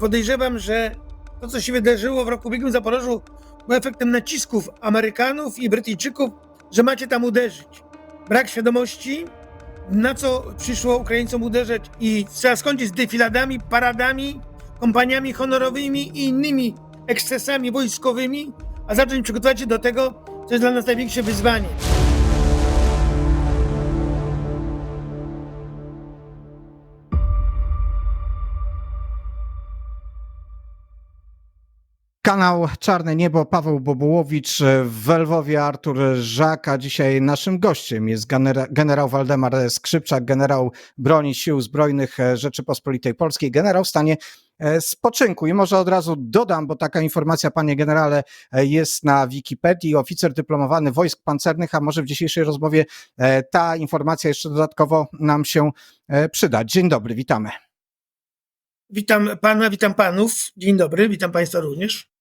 Podejrzewam, że to, co się wydarzyło w roku ubiegłym w Zaporożu, było efektem nacisków Amerykanów i Brytyjczyków, że macie tam uderzyć. Brak świadomości, na co przyszło Ukraińcom uderzać i trzeba skończyć z defiladami, paradami, kompaniami honorowymi i innymi ekscesami wojskowymi, a zacząć przygotować się do tego, co jest dla nas największe wyzwanie. Kanał Czarne Niebo, Paweł Bobułowicz, w Lwowie Artur Żak, a dzisiaj naszym gościem jest genera- generał Waldemar Skrzypczak, generał broni Sił Zbrojnych Rzeczypospolitej Polskiej, generał w stanie e, spoczynku. I może od razu dodam, bo taka informacja, panie generale, e, jest na Wikipedii, oficer dyplomowany wojsk pancernych, a może w dzisiejszej rozmowie e, ta informacja jeszcze dodatkowo nam się przyda. Dzień dobry, witamy. Witam pana, witam panów. Dzień dobry, witam państwa również.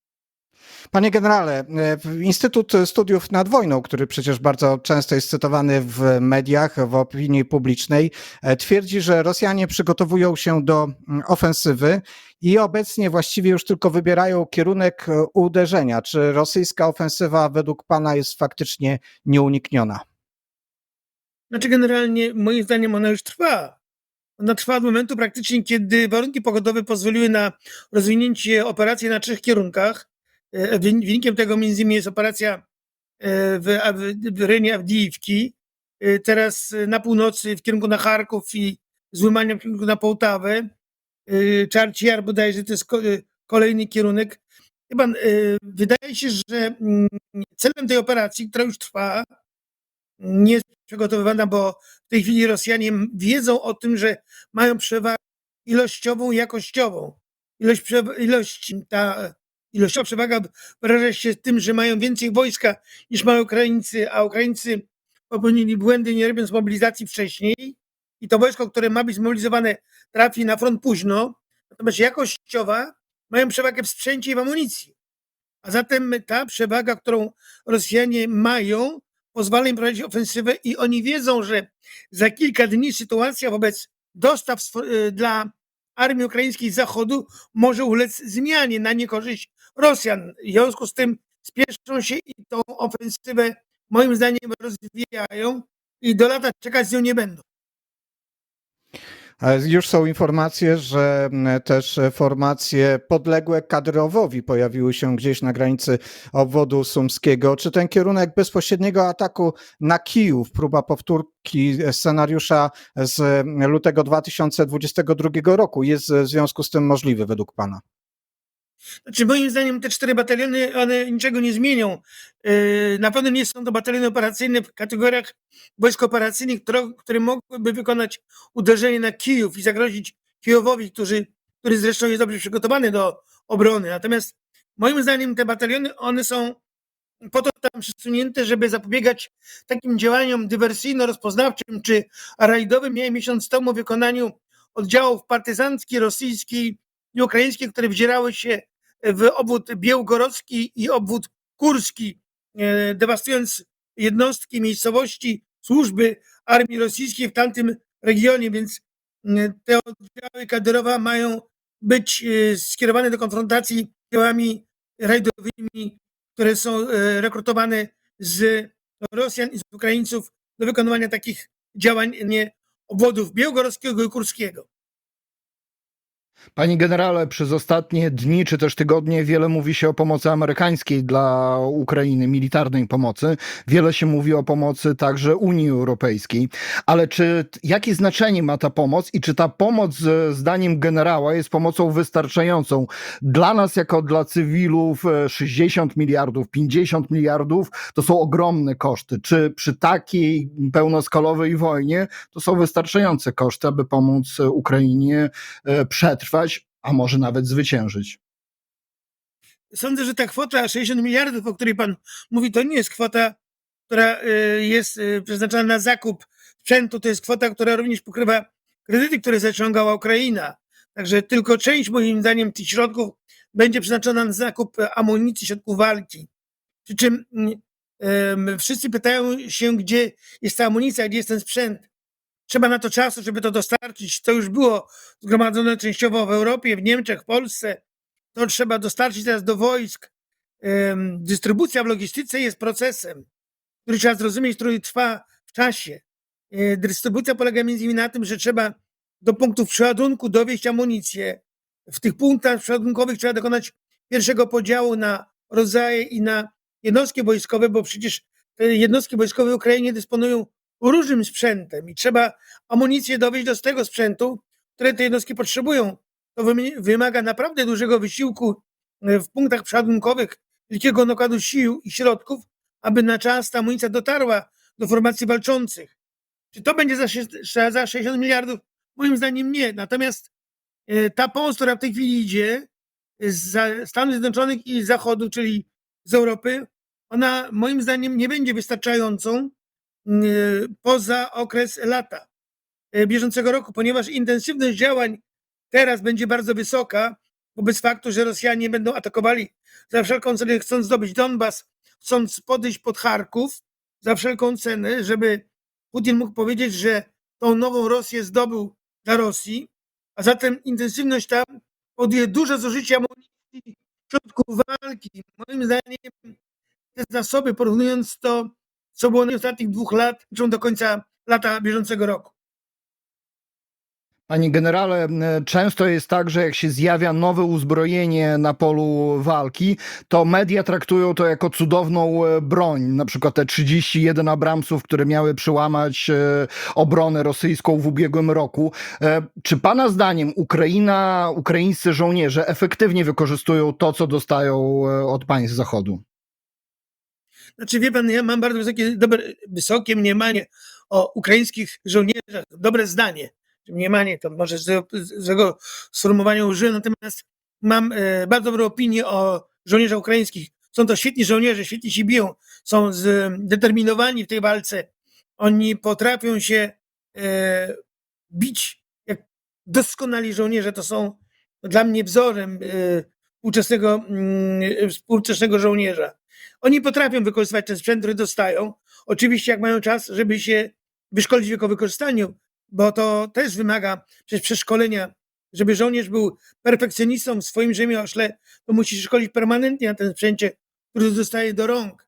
Panie generale, e, Instytut Studiów nad Wojną, który przecież bardzo często jest cytowany w mediach, w opinii publicznej, e, twierdzi, że Rosjanie przygotowują się do mm, ofensywy i obecnie właściwie już tylko wybierają kierunek e, uderzenia. Czy rosyjska ofensywa według pana jest faktycznie nieunikniona? Znaczy, generalnie, moim zdaniem, ona już trwa. Ona trwa od momentu praktycznie, kiedy warunki pogodowe pozwoliły na rozwinięcie operacji na trzech kierunkach. E, wy- Wynikiem tego między innymi jest operacja e, w, w, rejonie Awdijiwki, e, teraz na północy w kierunku na Charków i z Łymaniem w kierunku na Połtawę. Czarci Jar bodajże to jest ko- kolejny kierunek. Chyba wydaje się, że mm, celem tej operacji, która już trwa, nie jest przygotowywana, bo w tej chwili Rosjanie wiedzą o tym, że mają przewagę ilościową i jakościową. Ilość, ilość, ta ilościowa przewaga wyraża się tym, że mają więcej wojska niż mają Ukraińcy, a Ukraińcy popełnili błędy, nie robiąc mobilizacji wcześniej. I to wojsko, które ma być zmobilizowane, trafi na front późno. Natomiast jakościowa mają przewagę w sprzęcie i w amunicji. A zatem ta przewaga, którą Rosjanie mają, pozwala im prowadzić ofensywę i oni wiedzą, że za kilka dni sytuacja wobec dostaw y, dla armii ukraińskiej z zachodu może ulec zmianie na niekorzyść Rosjan. W związku z tym spieszą się i tą ofensywę moim zdaniem rozwijają i do lata czekać z nią nie będą. Już są informacje, że m, też formacje podległe kadrowowi pojawiły się gdzieś na granicy obwodu sumskiego. Czy ten kierunek bezpośredniego ataku na Kijów, próba powtórki scenariusza z lutego 2022 roku jest w związku z tym możliwy według pana? Znaczy, moim zdaniem te cztery bataliony, one niczego nie zmienią. Yy, Na pewno nie są to bataliony operacyjne w kategoriach wojsk operacyjnych, które, mogłyby wykonać uderzenie na Kijów i zagrozić Kijowowi, który, który zresztą jest dobrze przygotowany do obrony. Natomiast moim zdaniem te bataliony, one są po to tam przesunięte, żeby zapobiegać takim działaniom dywersyjno-rozpoznawczym czy rajdowym. Ja miesiąc temu wykonaniu oddziałów partyzanckich, rosyjskich i ukraińskich, które wdzierały się w obwód białgorodzki i obwód kurski, e, dewastując jednostki, miejscowości, służby armii rosyjskiej w tamtym regionie, więc e, te oddziały kadrowe mają być e, skierowane do konfrontacji z działami rajdowymi, które są rekrutowane z Rosjan i z Ukraińców do wykonywania takich działań nie, obwodów białgorodzkiego i kurskiego. Panie generale, przez ostatnie dni czy też tygodnie wiele mówi się o pomocy amerykańskiej dla Ukrainy, militarnej pomocy. Wiele się mówi o pomocy także Unii Europejskiej. Ale czy jakie znaczenie ma ta pomoc i czy ta pomoc e, zdaniem generała jest pomocą wystarczającą dla nas jako dla cywilów e, 60 miliardów, 50 miliardów to są ogromne koszty. Czy przy takiej pełnoskalowej wojnie to są wystarczające koszty, aby pomóc e, Ukrainie e, przetrwać, a może nawet zwyciężyć. Sądzę, że ta kwota 60 miliardów, o której pan mówi, to nie jest kwota, która y, jest y, przeznaczona na zakup sprzętu. To jest kwota, która również pokrywa kredyty, które zaciągała Ukraina. Także tylko część, moim zdaniem, tych środków będzie przeznaczona na zakup amunicji, środków walki. Przy czym mm, em, wszyscy pytają się, gdzie jest ta amunicja, gdzie jest ten sprzęt. Trzeba na to czasu, żeby to dostarczyć. To już było zgromadzone częściowo w Europie, w Niemczech, w Polsce. To trzeba dostarczyć teraz do wojsk. Dystrybucja w logistyce jest procesem, który trzeba zrozumieć, który trwa w czasie. E, Dystrybucja polega między innymi na tym, że trzeba do punktów przeładunku dowieść amunicję. W tych punktach przeładunkowych trzeba dokonać pierwszego podziału na rodzaje i na jednostki wojskowe, bo przecież te jednostki wojskowe w Ukrainie dysponują różnym sprzętem i trzeba amunicję dowieść do tego sprzętu, które te jednostki potrzebują. To wymaga naprawdę dużego wysiłku e, w punktach przeładunkowych, wielkiego nakładu sił i środków, aby na czas ta amunicja dotarła do formacji walczących. Czy to będzie za, sze- za 60 miliardów? Moim zdaniem nie. Natomiast e, ta pomoc, która w tej chwili idzie z za- Stanów Zjednoczonych i z Zachodu, czyli z Europy, ona moim zdaniem nie będzie wystarczającą poza okres lata e, bieżącego roku, ponieważ intensywność działań teraz będzie bardzo wysoka, wobec faktu, że Rosjanie będą atakowali za wszelką cenę, chcąc zdobyć Donbas, chcąc podejść pod Charków za wszelką cenę, żeby Putin mógł powiedzieć, że tą nową Rosję zdobył dla Rosji, a zatem intensywność tam podjęła duże zużycie amunicji, środków walki. Moim zdaniem te zasoby, porównując to, co było na ostatnich dwóch lat, liczą do końca lata bieżącego roku. Panie generale, często jest tak, że jak się zjawia nowe uzbrojenie na polu walki, to media traktują to jako cudowną e, broń. Na przykład te 31 Abramsów, które miały przełamać e, obronę rosyjską w ubiegłym roku. E, Czy pana zdaniem Ukraina, ukraińscy żołnierze efektywnie wykorzystują to, co dostają od państw Zachodu? Znaczy, wie pan, ja mam bardzo wysokie, dobre, wysokie mniemanie o ukraińskich żołnierzach, dobre zdanie. Mniemanie to może złego, sformułowania użyłem, natomiast mam e, bardzo dobrą opinię o żołnierzach ukraińskich. Są to świetni żołnierze, świetnie się biją, są zdeterminowani w tej walce. Oni potrafią się e, bić jak doskonali żołnierze. To są dla mnie wzorem e, współczesnego, mm, współczesnego żołnierza. Oni potrafią wykorzystywać ten sprzęt, który dostają. Oczywiście, jak mają czas, żeby się wyszkolić w jego wykorzystaniu, bo to też wymaga przecież przeszkolenia. Żeby żołnierz był perfekcjonistą w swoim rzemiośle, to musi się szkolić permanentnie na tym sprzęcie, który dostaje do rąk.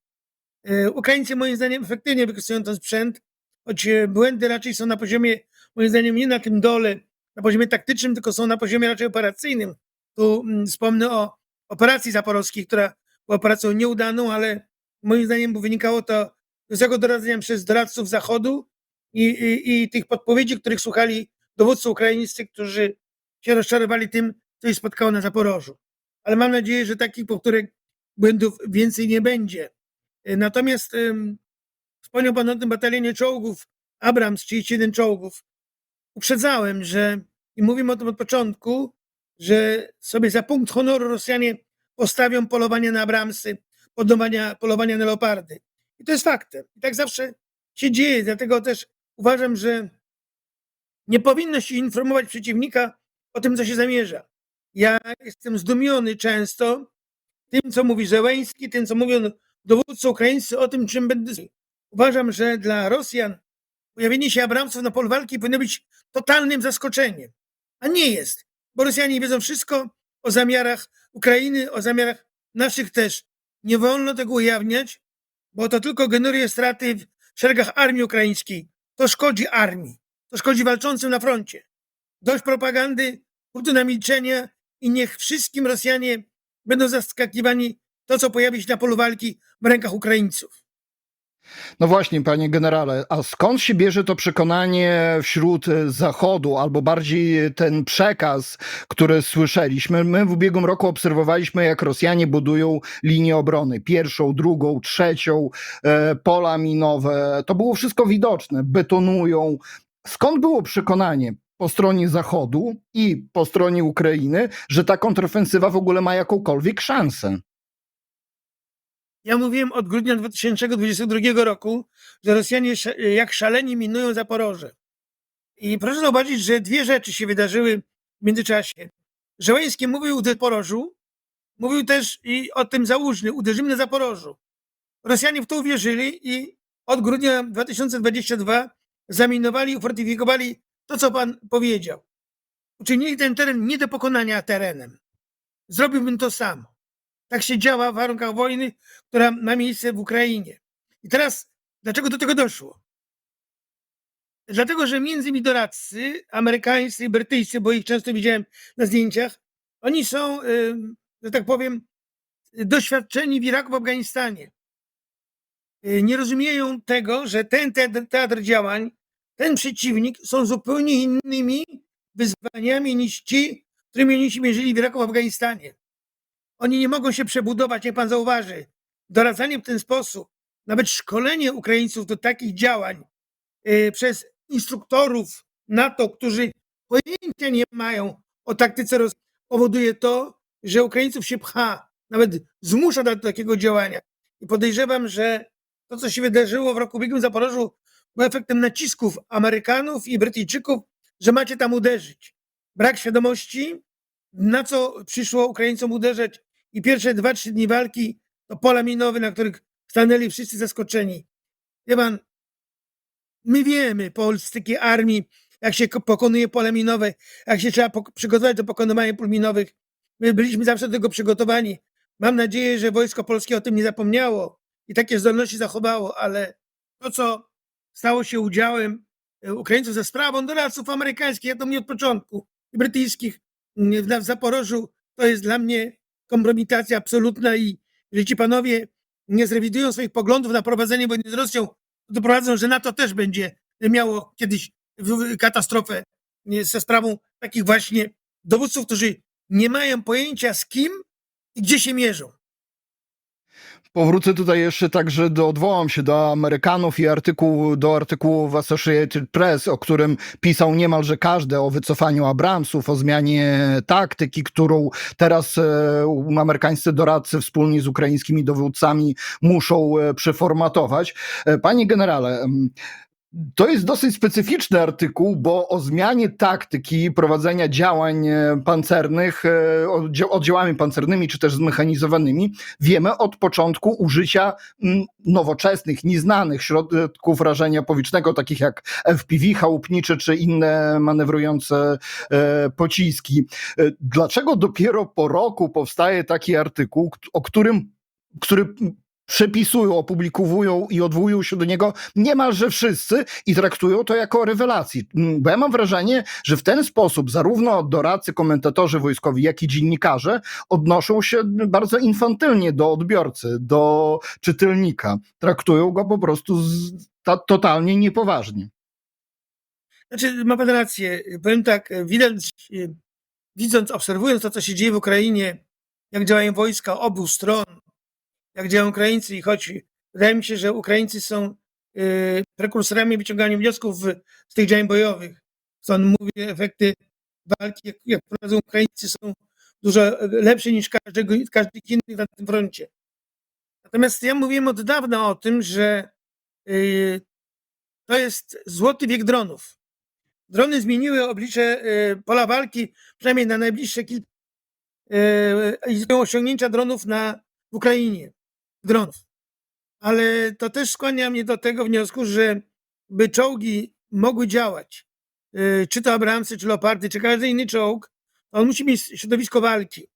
E, Ukraińcy moim zdaniem efektywnie wykorzystują ten sprzęt, choć e, błędy raczej są na poziomie, moim zdaniem nie na tym dole, na poziomie taktycznym, tylko są na poziomie raczej operacyjnym. Tu mm, wspomnę o operacji zaporowskiej, która operacją nieudaną, ale moim zdaniem wynikało to z jego doradzenia przez doradców Zachodu i, i, i tych podpowiedzi, których słuchali dowódcy ukraińscy, którzy się rozczarowali tym, co ich spotkało na Zaporożu. Ale mam nadzieję, że takich powtórek błędów więcej nie będzie. Natomiast ym, wspomniał Pan o tym batalionie czołgów, Abrams, 31 czołgów. Uprzedzałem, że i mówimy o tym od początku, że sobie za punkt honoru Rosjanie postawią polowanie na Abramsy, polowania, polowania na Leopardy. I to jest faktem. I tak zawsze się dzieje, dlatego też uważam, że nie powinno się informować przeciwnika o tym, co się zamierza. Ja jestem zdumiony często tym, co mówi Zełęński, tym, co mówią dowódcy ukraińscy o tym, czym będę. Uważam, że dla Rosjan pojawienie się Abramsów na polu walki powinno być totalnym zaskoczeniem. A nie jest, bo Rosjanie wiedzą wszystko o zamiarach Ukrainy, o zamiarach naszych też. Nie wolno tego ujawniać, bo to tylko generuje straty w szeregach armii ukraińskiej. To szkodzi armii, to szkodzi walczącym na froncie. Dość propagandy, punktu na milczenie i niech wszystkim Rosjanie będą zaskakiwani to, co pojawi się na polu walki w rękach Ukraińców. No właśnie, panie generale, a skąd się bierze to przekonanie wśród e, Zachodu, albo bardziej ten przekaz, który słyszeliśmy? My w ubiegłym roku obserwowaliśmy, jak Rosjanie budują linię obrony. Pierwszą, drugą, trzecią, e, pola minowe. To było wszystko widoczne. Betonują. Skąd było przekonanie po stronie Zachodu i po stronie Ukrainy, że ta kontrofensywa w ogóle ma jakąkolwiek szansę? Ja mówiłem od grudnia 2022 roku, że Rosjanie jak szaleni minują Zaporoże. I proszę zauważyć, że dwie rzeczy się wydarzyły w międzyczasie. Żołański mówił o Zaporożu, mówił też i o tym Załużny, uderzymy na Zaporożu. Rosjanie w to uwierzyli i od grudnia 2022 zaminowali, ufortyfikowali to, co pan powiedział. Uczynili ten teren nie do pokonania terenem. Zrobiłbym to sam. Tak się działa w warunkach wojny, która ma miejsce w Ukrainie. I teraz, dlaczego do tego doszło? Dlatego, że między innymi doradcy amerykańscy i brytyjscy, bo ich często widziałem na zdjęciach, oni są, że tak powiem, doświadczeni w Iraku, w Afganistanie. Y, Nie rozumieją tego, że ten teatr, teatr działań, ten przeciwnik są zupełnie innymi wyzwaniami niż ci, którymi oni się mierzyli w Iraku, w Afganistanie. Oni nie mogą się przebudować, jak pan zauważy. Doradzanie w ten sposób, nawet szkolenie Ukraińców do takich działań y, przez instruktorów NATO, którzy pojęcia nie mają o taktyce Rosji, powoduje to, że Ukraińców się pcha, nawet zmusza do takiego działania. I podejrzewam, że to, co się wydarzyło w roku ubiegłym w Zaporożu, było efektem nacisków Amerykanów i Brytyjczyków, że macie tam uderzyć. Brak świadomości, na co przyszło Ukraińcom uderzać i pierwsze dwa, trzy dni walki to pola minowe, na których stanęli wszyscy zaskoczeni. Wie pan, my wiemy po takiej armii, jak się ko- pokonuje pole minowe, jak się trzeba przygotować do pokonywania pól minowych. My byliśmy zawsze do tego przygotowani. Mam nadzieję, że Wojsko Polskie o tym nie zapomniało i takie zdolności zachowało, ale to, co stało się udziałem e, Ukraińców za sprawą doradców amerykańskich, ja to mnie od początku, brytyjskich mm, w Zaporożu, to jest dla mnie kompromitacja absolutna i jeżeli ci panowie nie zrewidują swoich poglądów na prowadzenie wojny z Rosją, to doprowadzą, że NATO też będzie miało kiedyś katastrofę ze sprawą takich właśnie dowódców, którzy nie mają pojęcia z kim i gdzie się mierzą. Powrócę tutaj jeszcze także do, odwołam się do Amerykanów i artykułu, do artykułu w Associated Press, o którym pisał niemalże każdy o wycofaniu Abramsów, o zmianie taktyki, którą teraz e, amerykańscy doradcy wspólnie z ukraińskimi dowódcami muszą e, przeformatować. E, panie generale, to jest dosyć specyficzny artykuł, bo o zmianie taktyki prowadzenia działań e, pancernych, e, oddzia- oddziałami pancernymi czy też zmechanizowanymi, wiemy od początku użycia mm, nowoczesnych, nieznanych środków rażenia powietrznego, takich jak FPV, chałupnicze czy inne manewrujące e, pociski. Dlaczego dopiero po roku powstaje taki artykuł, o którym, który przepisują, opublikowują i odwołują się do niego niemalże wszyscy i traktują to jako rewelację. Mm, Bo ja mam wrażenie, że w ten sposób zarówno doradcy, komentatorzy wojskowi, jak i dziennikarze odnoszą się bardzo infantylnie do odbiorcy, do czytelnika. Traktują go po prostu z, ta, totalnie niepoważnie. Znaczy, ma pan rację. Powiem tak, widać, e, widząc, obserwując to, co się dzieje w Ukrainie, jak działają wojska obu stron, jak działają Ukraińcy i choć wydaje mi się, że Ukraińcy są e, prekursorami wyciągania wniosków z tych działań bojowych. Stąd mówię, efekty walki, jak, prowadzą Ukraińcy, są dużo lepsze niż każdego, każdy inny na tym froncie. Natomiast ja mówiłem od dawna o tym, że e, to jest złoty wiek dronów. Drony zmieniły oblicze e, pola walki, przynajmniej na najbliższe kilka e, i osiągnięcia dronów na, w Ukrainie. Dronów. Ale to też skłania mnie do tego wniosku, że by czołgi mogły działać, e, czy to Abramsy, czy Leopardy, czy każdy inny czołg, on musi mieć środowisko walki.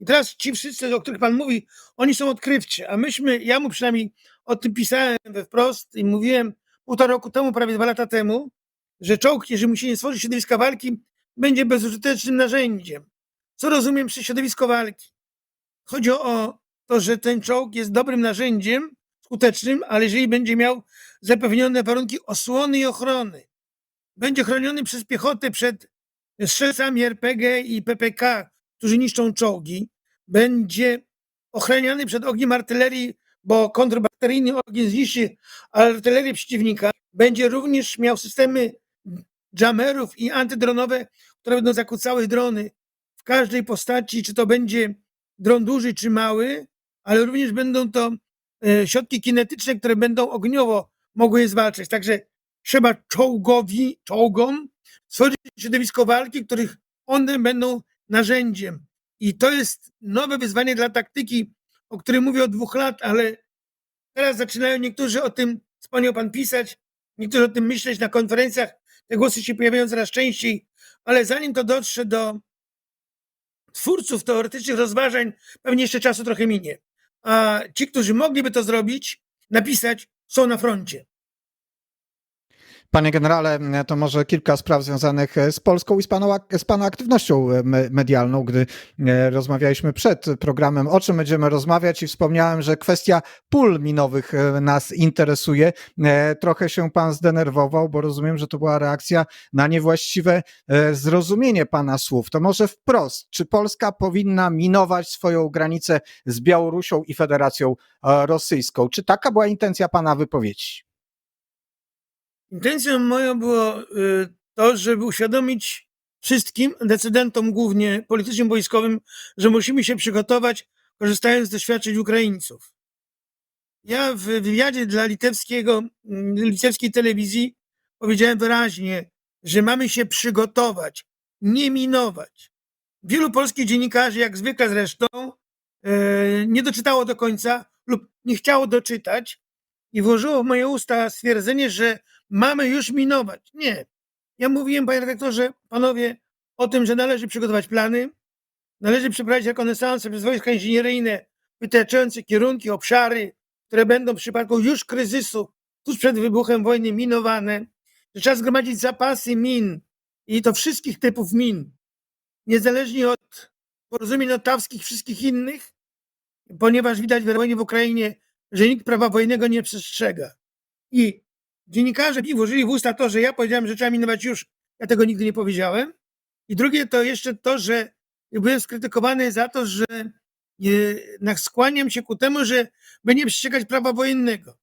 I teraz ci wszyscy, o których Pan mówi, oni są odkrywczy, a myśmy, ja mu przynajmniej o tym pisałem we wprost i mówiłem półtora roku temu, prawie dwa lata temu, że czołg, jeżeli mu się nie stworzy środowiska walki, będzie bezużytecznym narzędziem. Co rozumiem przez środowisko walki? Chodzi o to, że ten czołg jest dobrym narzędziem, skutecznym, ale jeżeli będzie miał zapewnione warunki osłony i ochrony, będzie chroniony przez piechotę przed strzelcami RPG i PPK, którzy niszczą czołgi, będzie ochraniany przed ogniem artylerii, bo kontrbateryjny ogień zniszczy artylerię przeciwnika, będzie również miał systemy jamerów i antydronowe, które będą zakłócały drony w każdej postaci, czy to będzie dron duży czy mały, ale również będą to e, środki kinetyczne, które będą ogniowo mogły je zwalczać. Także trzeba czołgowi, czołgom stworzyć środowisko walki, których one będą narzędziem. I to jest nowe wyzwanie dla taktyki, o którym mówię od dwóch lat, ale teraz zaczynają niektórzy o tym, wspomniał pan pisać, niektórzy o tym myśleć na konferencjach, te głosy się pojawiają coraz częściej, ale zanim to dotrze do twórców teoretycznych rozważań, pewnie jeszcze czasu trochę minie. A ci, którzy mogliby to zrobić, napisać, są na froncie. Panie generale, to może kilka spraw związanych z Polską i z, paną, ak- z Pana aktywnością me- medialną, gdy e, rozmawialiśmy przed programem, o czym będziemy rozmawiać i wspomniałem, że kwestia pól minowych e, nas interesuje. E, Trochę się Pan zdenerwował, bo rozumiem, że to była reakcja na niewłaściwe e, zrozumienie Pana słów. To może wprost, czy Polska powinna minować swoją granicę z Białorusią i Federacją e, Rosyjską? Czy taka była intencja Pana wypowiedzi? Intencją moją było y, to, żeby uświadomić wszystkim, decydentom głównie politycznym, wojskowym, że musimy się przygotować, korzystając z doświadczeń Ukraińców. Ja w wywiadzie dla litewskiego, mm, litewskiej telewizji powiedziałem wyraźnie, że mamy się przygotować, nie minować. Wielu polskich dziennikarzy, jak zwykle zresztą, e, nie doczytało do końca lub nie chciało doczytać i włożyło w moje usta stwierdzenie, że mamy już minować. Nie. Ja mówiłem, panie redaktorze, panowie, o tym, że należy przygotować plany, należy przeprowadzić rekonesansę przez wojska inżynieryjne wytaczające kierunki, obszary, które będą w przypadku już kryzysu, tuż przed wybuchem wojny minowane, że trzeba zgromadzić zapasy min i to wszystkich typów min, niezależnie od porozumień ottawskich, wszystkich innych, ponieważ widać w wojnie w Ukrainie, że nikt prawa wojennego nie przestrzega. I dziennikarze mi włożyli w usta to, że ja powiedziałem, że trzeba minować już. Ja tego nigdy nie powiedziałem. I drugie to jeszcze to, że byłem skrytykowany za to, że e, skłaniam się ku temu, że nie przestrzegać prawa wojennego.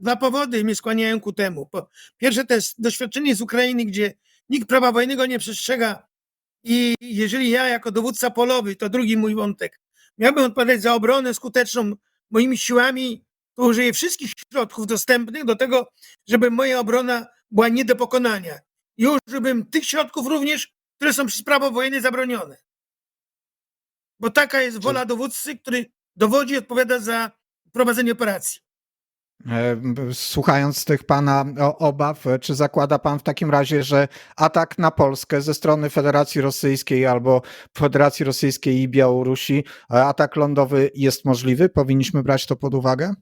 Dwa powody mnie skłaniają ku temu. Po pierwsze, to jest doświadczenie z Ukrainy, gdzie nikt prawa wojennego nie przestrzega. I jeżeli ja, jako dowódca polowy, to drugi mój wątek, miałbym odpowiadać za obronę skuteczną moimi siłami, to użyję wszystkich środków dostępnych do tego, żeby moja obrona była nie do pokonania. I użyłbym tych środków również, które są przez prawo wojenne zabronione. Bo taka jest wola dowódcy, który dowodzi i odpowiada za prowadzenie operacji. E, Słuchając tych pana obaw, e, czy zakłada pan w takim razie, że atak na Polskę ze strony Federacji Rosyjskiej albo Federacji Rosyjskiej i Białorusi, e, atak lądowy jest możliwy? Powinniśmy brać to pod uwagę?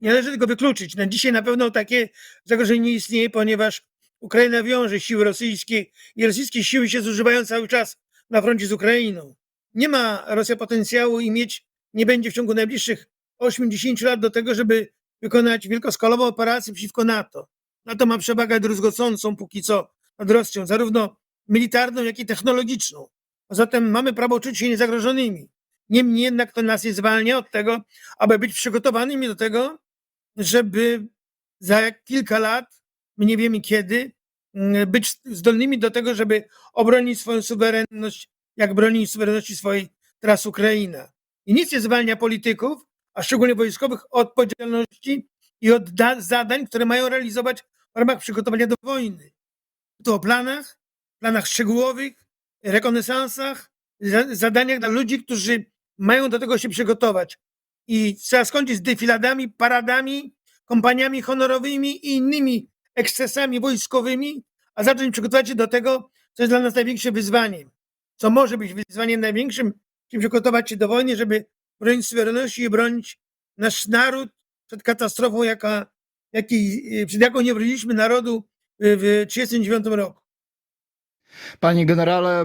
Nie należy tego wykluczyć. Na dzisiaj na pewno takie zagrożenie nie istnieje, ponieważ Ukraina wiąże siły rosyjskie i rosyjskie siły się zużywają cały czas na froncie z Ukrainą. Nie ma Rosja potencjału i mieć nie będzie w ciągu najbliższych 80 lat do tego, żeby wykonać wielkoskalową operację przeciwko NATO. NATO ma przewagę druzgocącą póki co nad Rosją, zarówno militarną, jak i technologiczną. A zatem mamy prawo czuć się niezagrożonymi. Niemniej jednak to nas nie zwalnia od tego, aby być przygotowanymi do tego, żeby za kilka lat, my nie wiemy kiedy, mm, być zdolnymi do tego, żeby obronić swoją suwerenność, jak broni suwerenności swojej teraz Ukraina. I nic nie zwalnia polityków, a szczególnie wojskowych, od odpowiedzialności i od da- zadań, które mają realizować w ramach przygotowania do wojny. Tu o planach, planach szczegółowych, rekonesansach, za- zadaniach dla ludzi, którzy mają do tego się przygotować. I trzeba skończyć z defiladami, paradami, kompaniami honorowymi i innymi ekscesami wojskowymi, a zacząć przygotować się do tego, co jest dla nas największym wyzwaniem. Co może być wyzwaniem największym, czyli przygotować się do wojny, żeby bronić suwerenności i bronić nasz naród przed katastrofą, jaka, jakiej, przed jaką nie broniliśmy narodu w 1939 roku. Panie generale,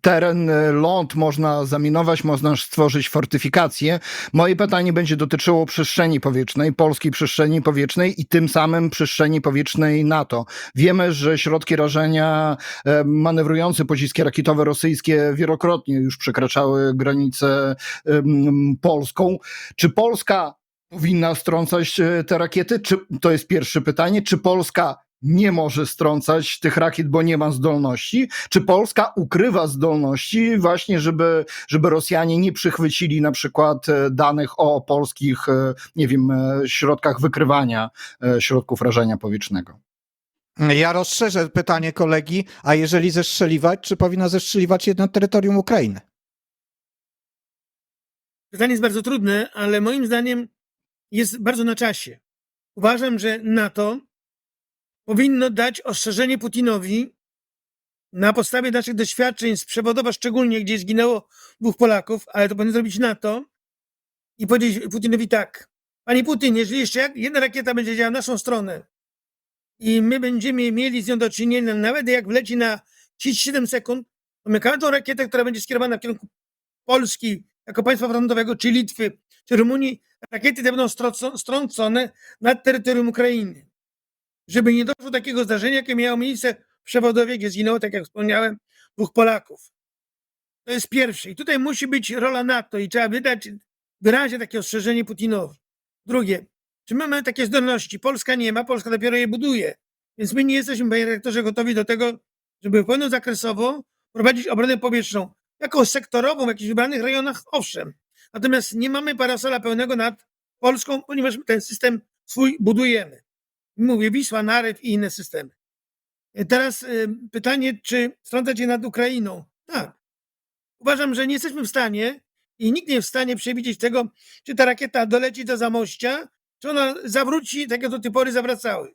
teren e, ląd można zaminować, można stworzyć fortyfikacje. Moje pytanie będzie dotyczyło przestrzeni powietrznej, polskiej przestrzeni powietrznej i tym samym przestrzeni powietrznej NATO. Wiemy, że środki rażenia e, manewrujące pociski rakietowe rosyjskie wielokrotnie już przekraczały granicę em, polską. Czy Polska powinna strącać e, te rakiety? Czy, to jest pierwsze pytanie. Czy Polska nie może strącać tych rakiet, bo nie ma zdolności? Czy Polska ukrywa zdolności właśnie, żeby, żeby Rosjanie nie przychwycili na przykład e, danych o polskich, e, nie wiem, e, środkach wykrywania środków rażenia powietrznego? Ja rozszerzę pytanie kolegi, a jeżeli zestrzeliwać, czy powinna zestrzeliwać jedno terytorium Ukrainy? Pytanie jest bardzo trudne, ale moim zdaniem jest bardzo na czasie. uważam, że NATO powinno dać ostrzeżenie Putinowi na podstawie naszych doświadczeń z przewodowa szczególnie, gdzie zginęło dwóch Polaków, ale to powinno zrobić NATO i powiedzieć Putinowi tak. Panie Putin, jeżeli jeszcze jedna rakieta będzie działała w naszą stronę i my będziemy mieli z nią do czynienia, nawet jak wleci na 37 sekund, to my każdą rakietę, która będzie skierowana w kierunku Polski jako państwa frontowego, czy Litwy, czy Rumunii, rakiety te będą strąco- strącone nad terytorium Ukrainy. Żeby nie doszło do takiego zdarzenia, jakie miało miejsce w Przewodowie, gdzie zginęło, tak jak wspomniałem, dwóch Polaków. To jest pierwsze. I tutaj musi być rola NATO i trzeba wydać wyraźnie takie ostrzeżenie Putinowi. Drugie, czy my mamy takie zdolności? Polska nie ma, Polska dopiero je buduje. Więc my nie jesteśmy, panie rektorze, gotowi do tego, żeby pełnozakresowo prowadzić obronę powietrzną. Jako sektorową w jakichś wybranych rejonach, owszem. Natomiast nie mamy parasola pełnego nad Polską, ponieważ ten system swój budujemy. Mówię, Wisła, Narew i inne systemy. E, Teraz y, pytanie, czy strącać je nad Ukrainą? Tak. Uważam, że nie jesteśmy w stanie i nikt nie jest w stanie przewidzieć tego, czy ta rakieta doleci do Zamościa, czy ona zawróci, tak jak do tej pory zawracały.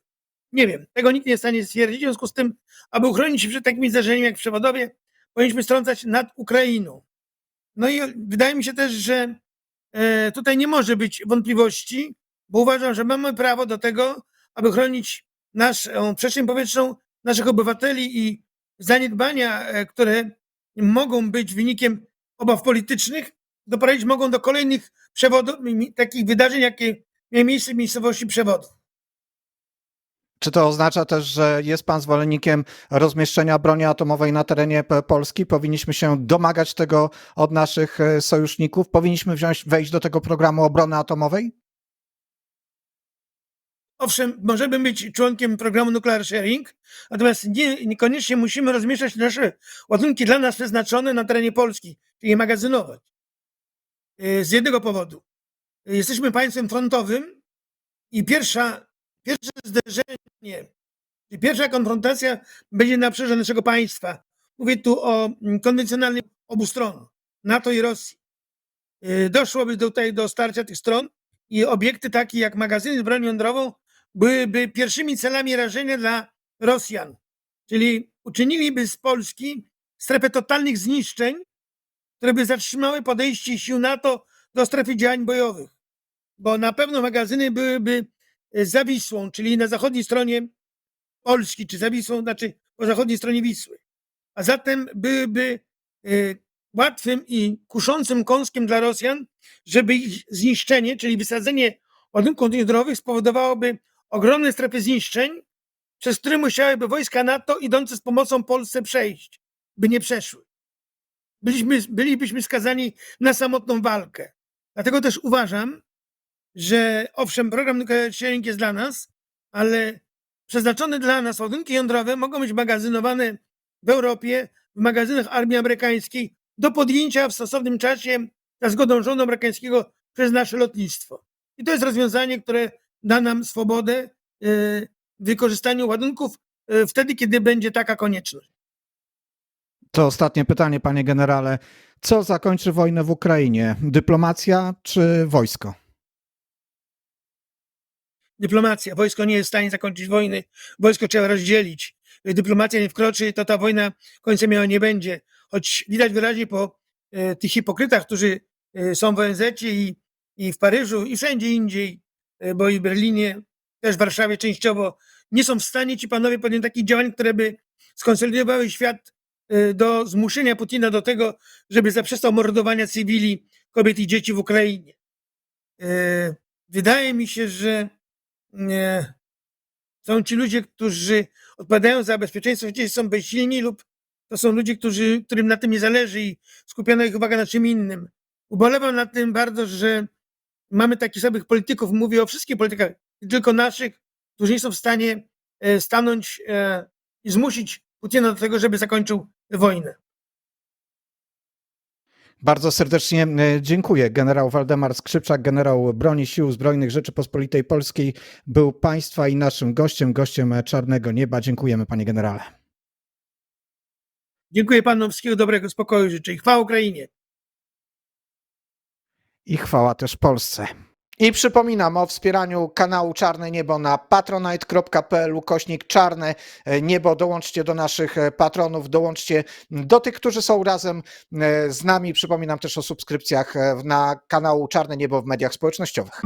Nie wiem, tego nikt nie jest w stanie stwierdzić. W związku z tym, aby uchronić się przed takimi zdarzeniami jak w Przewodowie, powinniśmy strącać nad Ukrainą. No i wydaje mi się też, że e, tutaj nie może być wątpliwości, bo uważam, że mamy prawo do tego, aby chronić naszą przestrzeń powietrzną, naszych obywateli i zaniedbania, e, które mogą być wynikiem obaw politycznych, doprowadzić mogą do kolejnych przewodów, takich wydarzeń, jakie miały miejsce w miejscowości przewodów. Czy to oznacza też, że jest pan zwolennikiem rozmieszczenia broni atomowej na terenie Polski? Powinniśmy się domagać tego od naszych e, sojuszników? Powinniśmy wziąć, wejść do tego programu obrony atomowej? Owszem, możemy być członkiem programu Nuclear Sharing, natomiast nie, niekoniecznie musimy rozmieszczać nasze ładunki dla nas przeznaczone na terenie Polski, czyli je magazynować. E, Z jednego powodu. Jesteśmy państwem frontowym i pierwsza, pierwsze zderzenie, pierwsza konfrontacja będzie na obszarze naszego państwa. Mówię tu o konwencjonalnym obu stron, NATO i Rosji. E, Doszłoby tutaj do starcia tych stron i obiekty takie jak magazyny z bronią jądrową byłyby pierwszymi celami rażenia dla Rosjan. Czyli uczyniliby z Polski strefę totalnych zniszczeń, które by zatrzymały podejście sił NATO do strefy działań bojowych. Bo na pewno magazyny byłyby e, za Wisłą, czyli na zachodniej stronie Polski, czy za Wisłą, znaczy po zachodniej stronie Wisły. A zatem byłyby e, łatwym i kuszącym kąskiem dla Rosjan, żeby ich zniszczenie, czyli wysadzenie ładunków jądrowych spowodowałoby ogromne strefy zniszczeń, przez które musiałyby wojska NATO idące z pomocą Polsce przejść, by nie przeszły. Byliśmy, bylibyśmy skazani na samotną walkę. Dlatego też uważam, że owszem, program Nuclear Sharing jest dla nas, ale przeznaczone dla nas ładunki jądrowe mogą być magazynowane w Europie, w magazynach armii amerykańskiej do podjęcia w stosownym czasie za zgodą rządu amerykańskiego przez nasze lotnictwo. I to jest rozwiązanie, które da nam swobodę e, w wykorzystaniu ładunków e, wtedy, kiedy będzie taka konieczność. To ostatnie pytanie, panie generale. Co zakończy wojnę w Ukrainie? Dyplomacja czy wojsko? Dyplomacja. Wojsko nie jest w stanie zakończyć wojny. Wojsko trzeba rozdzielić. Dyplomacja nie wkroczy, to ta wojna końcem miała nie będzie. Choć widać wyraźnie po e, tych hipokrytach, którzy są w ONZ i, i w Paryżu i wszędzie indziej, bo i w Berlinie, też w Warszawie częściowo, nie są w stanie ci panowie podjąć takich działań, które by skonsolidowały świat e, do zmuszenia Putina do tego, żeby zaprzestał mordowania cywili, kobiet i dzieci w Ukrainie. E, Wydaje mi się, że. Są ci ludzie, którzy odpowiadają za bezpieczeństwo, gdzieś są bezsilni lub to są ludzie, którzy, którym na tym nie zależy i skupiona ich uwaga na czym innym. Ubolewam nad tym bardzo, że mamy takich samych polityków, mówię o wszystkich politykach, tylko naszych, którzy nie są w stanie e, stanąć e, i zmusić Putina do tego, żeby zakończył wojnę. Bardzo serdecznie dziękuję. Generał Waldemar Skrzypczak, generał broni Sił Zbrojnych Rzeczypospolitej Polskiej, był państwa i naszym gościem, gościem Czarnego Nieba. Dziękujemy, panie generale. Dziękuję panu, wszystkiego dobrego, spokoju życzę i chwała Ukrainie. I chwała też Polsce. I przypominam o wspieraniu kanału Czarne Niebo na patronite.pl ukośnik Czarne Niebo. Dołączcie do naszych patronów, dołączcie do tych, którzy są razem e, z nami. Przypominam też o subskrypcjach e, na kanału Czarne Niebo w mediach społecznościowych.